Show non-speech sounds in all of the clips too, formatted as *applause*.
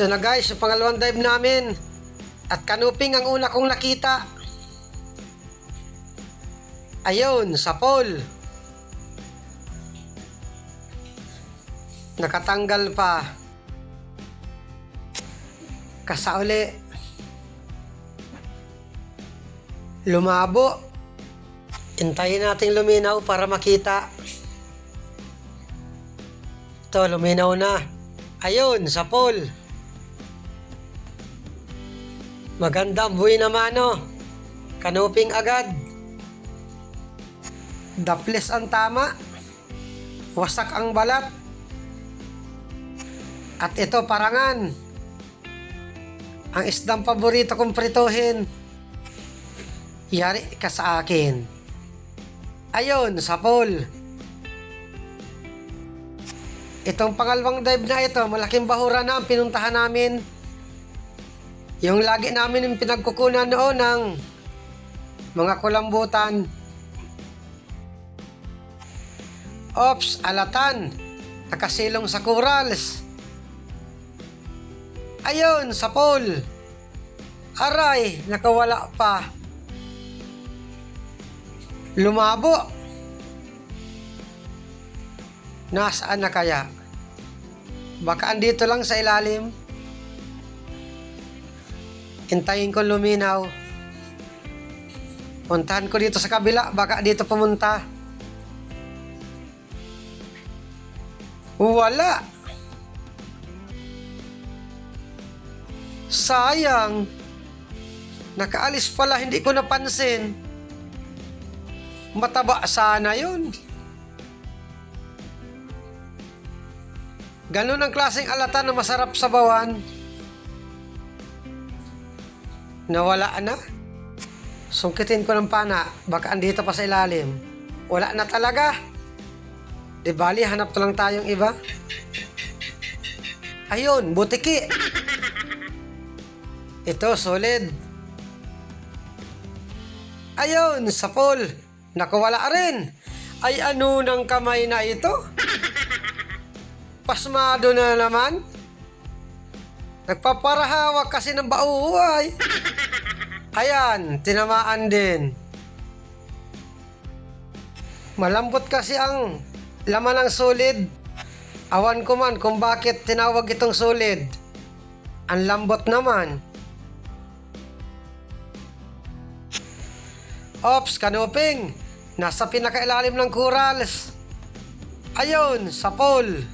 Ito na guys, yung pangalawang dive namin. At kanuping ang una kong nakita. Ayun, sa pole. Nakatanggal pa. Kasauli. Lumabo. Hintayin nating luminaw para makita. Ito, luminaw na. Ayun, sa pole. Maganda buhay naman, no? Kanuping agad. Daples ang tama. Wasak ang balat. At ito, parangan. Ang isdang paborito kong prituhin. Yari ka sa akin. Ayun, sa pool. Itong pangalawang dive na ito, malaking bahura na ang pinuntahan namin. Yung lagi namin yung pinagkukunan noon ng mga kulambutan. Ops, alatan. Nakasilong sa corals. Ayun, sa pool. Aray, nakawala pa. Lumabo. Nasaan na kaya? Baka andito lang sa ilalim. Hintayin ko luminaw. Puntahan ko dito sa kabila, baka dito pumunta. Wala. Sayang. Nakaalis pala, hindi ko napansin. Mataba sana yun. Ganun ang klaseng alata na masarap sa bawan. Nawala na. Sungkitin ko ng pana, baka andito pa sa ilalim. Wala na talaga. Di bali, hanap to lang tayong iba. Ayun, butiki. Ito, solid. Ayun, sa pool. Nakawala rin. Ay ano ng kamay na ito? Pasmado na naman. Nagpaparahawak kasi ng bauhay. Ayan, tinamaan din. Malambot kasi ang laman ng solid. Awan ko man kung bakit tinawag itong solid. Ang lambot naman. Ops, kanuping. Nasa pinakailalim ng corals. Ayun, sa pole.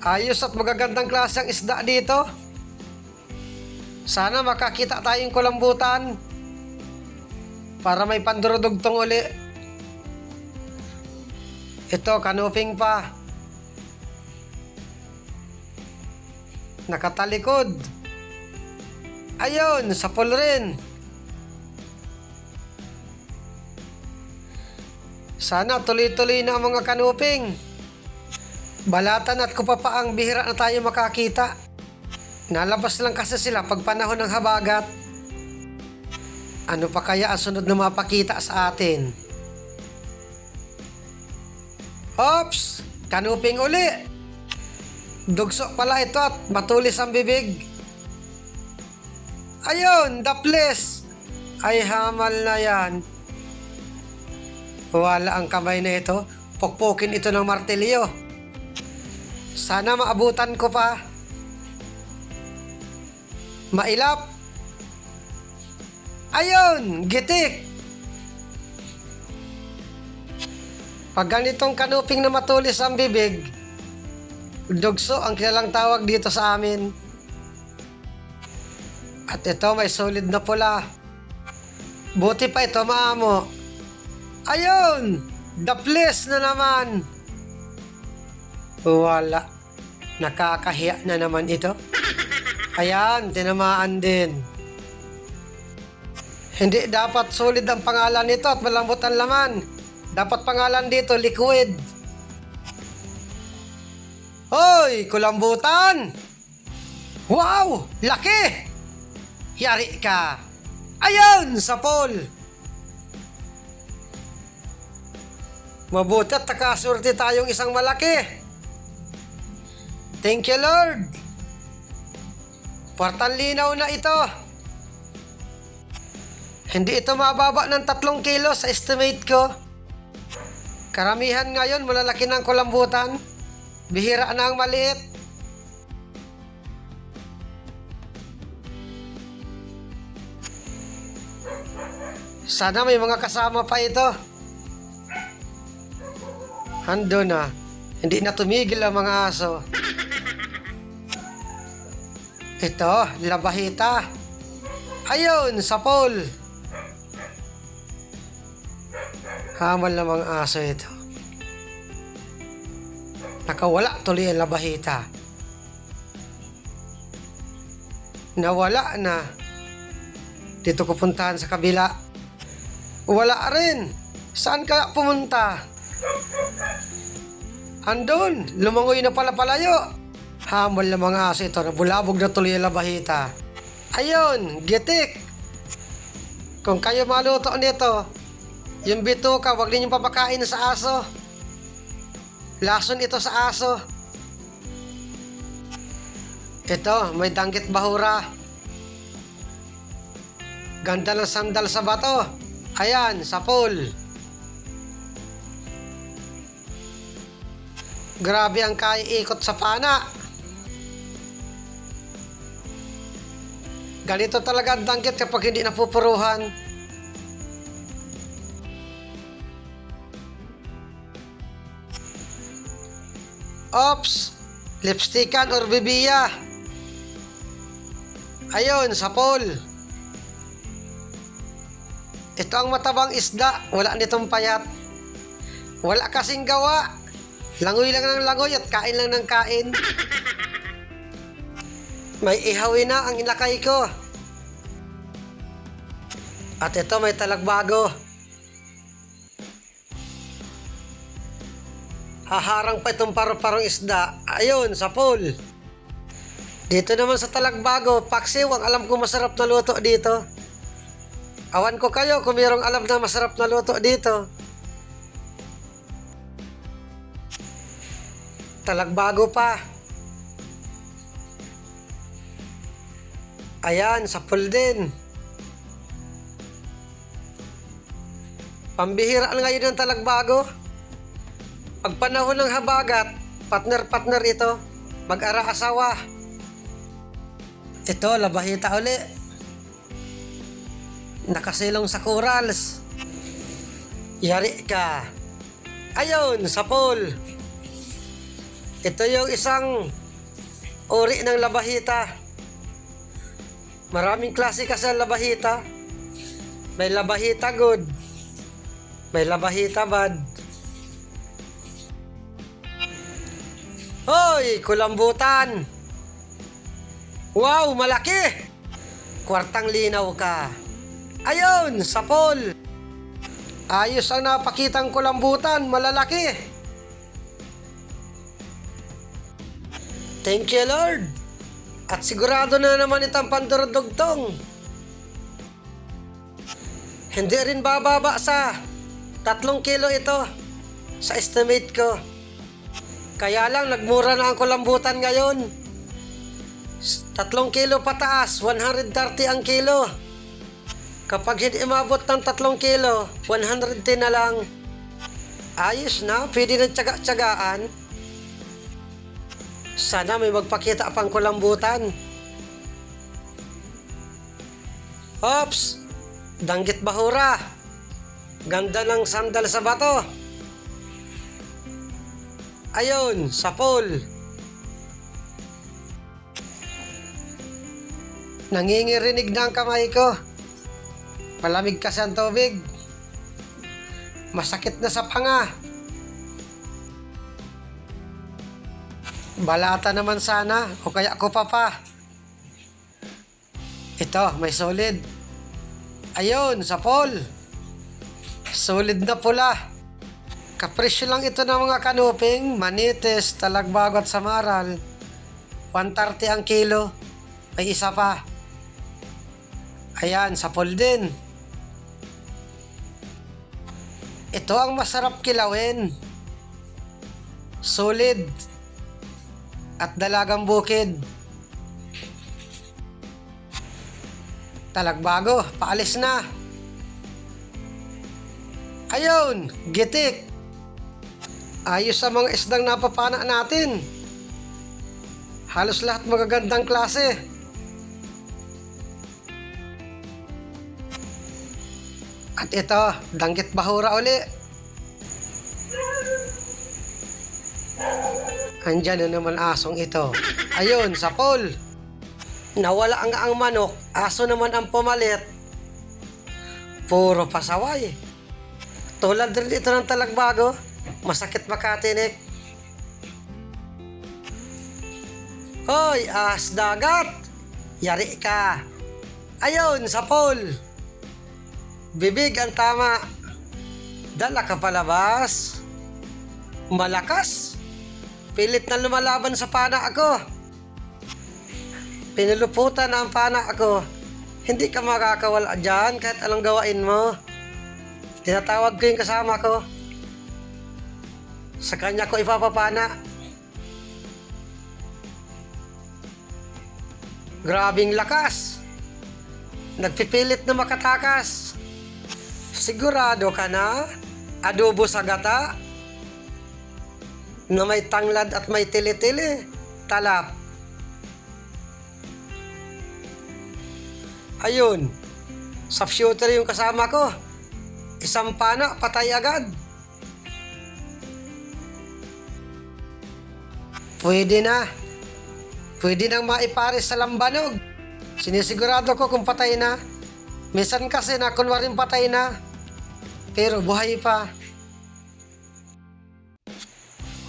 Ayos at magagandang klase ang isda dito. Sana makakita tayong kulambutan. Para may pandurudugtong uli. Ito, kanuping pa. Nakatalikod. Ayun, sa pool rin. Sana tuloy-tuloy na ang mga kanuping. Balatan at kupapa ang bihira na tayo makakita. Nalabas lang kasi sila pag panahon ng habagat. Ano pa kaya ang sunod na mapakita sa atin? Ops! Kanuping uli! Dugso pala ito at matulis ang bibig. Ayun, daples! Ay hamal na yan. Wala ang kamay na ito. Pukpukin ito ng martilyo. Sana maabutan ko pa. Mailap. Ayun, gitik. Pag ganitong kanuping na matulis ang bibig, dugso ang kilalang tawag dito sa amin. At ito may solid na pula. Buti pa ito maamo. Ayun! Daples na naman! Wala. Nakakahiya na naman ito. Ayan, tinamaan din. Hindi dapat solid ang pangalan nito at malambot ang laman. Dapat pangalan dito, liquid. Hoy, kulambutan! Wow! Laki! Yari ka! Ayun! Sa pool! Mabuti at nakasurti tayong isang malaki. Thank you, Lord. Portan linaw na ito. Hindi ito mababa ng tatlong kilo sa estimate ko. Karamihan ngayon malalaki ng kulambutan. Bihira na ang maliit. Sana may mga kasama pa ito. Hando na. Hindi na tumigil ang mga aso. Ito, labahita. Ayun, sa pool. Hamal na mga aso ito. Nakawala tuloy ang labahita. Nawala na. Dito ko puntahan sa kabila. Wala rin. Saan kaya pumunta? Andun, lumangoy na pala palayo. Hamal na mga aso ito, nabulabog na tuloy ang labahita. Ayun, gitik. Kung kayo maluto nito, yung bituka, wag ninyong papakain sa aso. Lason ito sa aso. Ito, may danggit bahura. Ganda ng sandal sa bato. Ayan, sa pool. Grabe ang kaiikot sa pana. Ganito talaga ang danggit kapag hindi napupuruhan. Ops! Lipstickan or bibiya. Ayun, sa pool. Ito ang matabang isda. Wala nitong payat. Wala kasing gawa. Langoy lang ng langoy at kain lang ng kain. *laughs* May ihawin na ang inakay ko. At ito may talagbago. Haharang pa itong paru-parong isda. Ayun, sa pool. Dito naman sa talagbago, paksiw ang alam ko masarap na luto dito. Awan ko kayo kung mayroong alam na masarap na luto dito. Talagbago pa. Ayan, sa pool din. Pambihira ngayon ng talagbago. Pag panahon ng habagat, partner-partner ito. Mag-ara-asawa. Ito, labahita uli. Nakasilong sa corals. Yari ka. Ayun, sa pool. Ito yung isang uri ng labahita. Maraming klase kasi ang labahita. May labahita good. May labahita bad. Hoy, kulambutan! Wow, malaki! Kwartang linaw ka. Ayun, sa pool. Ayos ang napakitang kulambutan, malalaki. Thank you, Lord. At sigurado na naman itang pandurudugtong. Hindi rin bababa sa tatlong kilo ito sa estimate ko. Kaya lang, nagmura na ang kulambutan ngayon. Tatlong kilo pataas, 130 ang kilo. Kapag hindi umabot ng tatlong kilo, 110 na lang. Ayos na, pwede na tsaga-tsagaan. Sana may magpakita pang kulambutan. Ops! Danggit bahura. Ganda ng sandal sa bato. Ayun, sa pool. Nangingirinig na ang kamay ko. Malamig kasi ang tubig. Masakit na sa panga. Balata naman sana o kaya ko pa pa. Ito, may solid. Ayun, sa pool. Solid na pula. Kapresyo lang ito ng mga kanuping, manites, talagbago at samaral. 130 ang kilo. May isa pa. Ayan, sa pool din. Ito ang masarap kilawin. Solid. At dalagang bukid. Talagbago, paalis na. Ayun, gitik. Ayos sa mga isdang napapana natin. Halos lahat magagandang klase. At ito, danggit bahura uli. Andyan na naman asong ito. Ayun, sa pool. Nawala ang ang manok, aso naman ang pumalit. Puro pasaway. Tulad rin ito ng talagbago, masakit makatinik. Hoy, ahas dagat! Yari ka! Ayun, sa pool! Bibig ang tama. Dala ka palabas. Malakas. Pilit na lumalaban sa pana ako. Pinuluputan na ang pana ako. Hindi ka makakawala dyan kahit anong gawain mo. Tinatawag ko yung kasama ko. Sa kanya ko ipapapana. Grabing lakas. Nagpipilit na makatakas. Sigurado ka na? Adobo sa gata? Na may tanglad at may tili-tili? Talap. Ayun. Sa shooter yung kasama ko. Isang pana, patay agad. Pwede na. Pwede nang maipares sa lambanog. Sinisigurado ko kung patay na. Minsan kasi na kunwaring patay na. Pero buhay pa.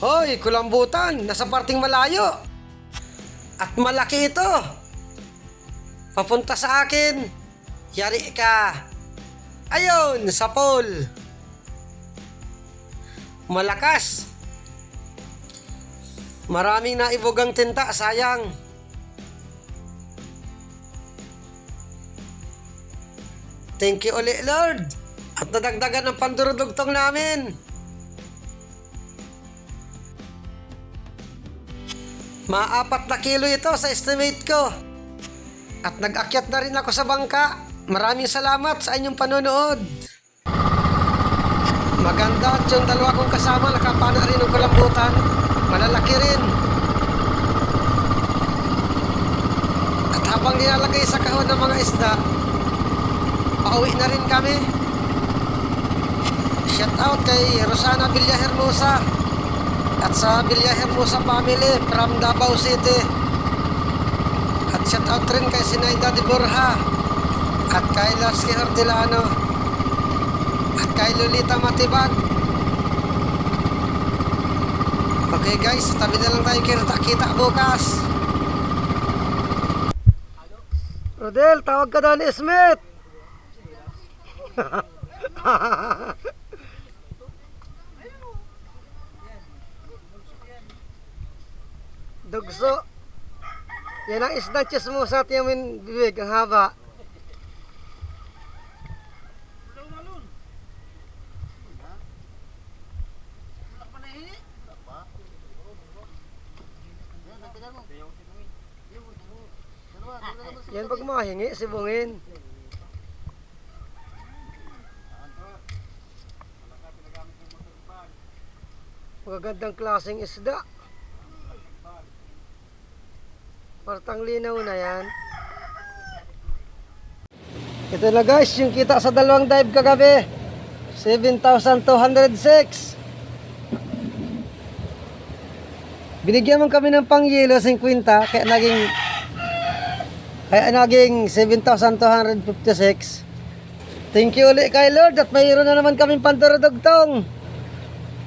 Hoy, kulambutan, nasa parting malayo. At malaki ito. Papunta sa akin. Yari ka. Ayun, sa pool. Malakas. Maraming naibugang tinta, sayang. Thank you ulit, Lord. At nadagdagan ang pandurudugtong namin. Maapat na kilo ito sa estimate ko. At nag-akyat na rin ako sa bangka. Maraming salamat sa inyong panonood. Maganda at yung dalawa kong kasama nakapana rin ng kulambutan. Malalaki rin. At habang nilalagay sa kahon ng mga isda, pauwi na rin kami. Shout out kay Rosana Villahermosa at sa Villahermosa family from Davao City. At shout out rin kay Sinaida de Borja at kay Lasky Hortilano at kay Lolita Matibag. Okay guys, tabi na lang tayo kita-kita bukas. Rodel, tawag ka daw ni Smith. *laughs* Dugso. Yan ang isdang chismosa at yamin bibig, ang haba. Yan pag mahingi, sibungin. Magagandang klaseng isda. Partang linaw na yan. Ito na guys, yung kita sa dalawang dive kagabi. 7,206. Binigyan mo kami ng pangyelo 50 kaya naging kaya naging 7,256. Thank you ulit kay Lord at mayroon na naman kaming pandurudugtong.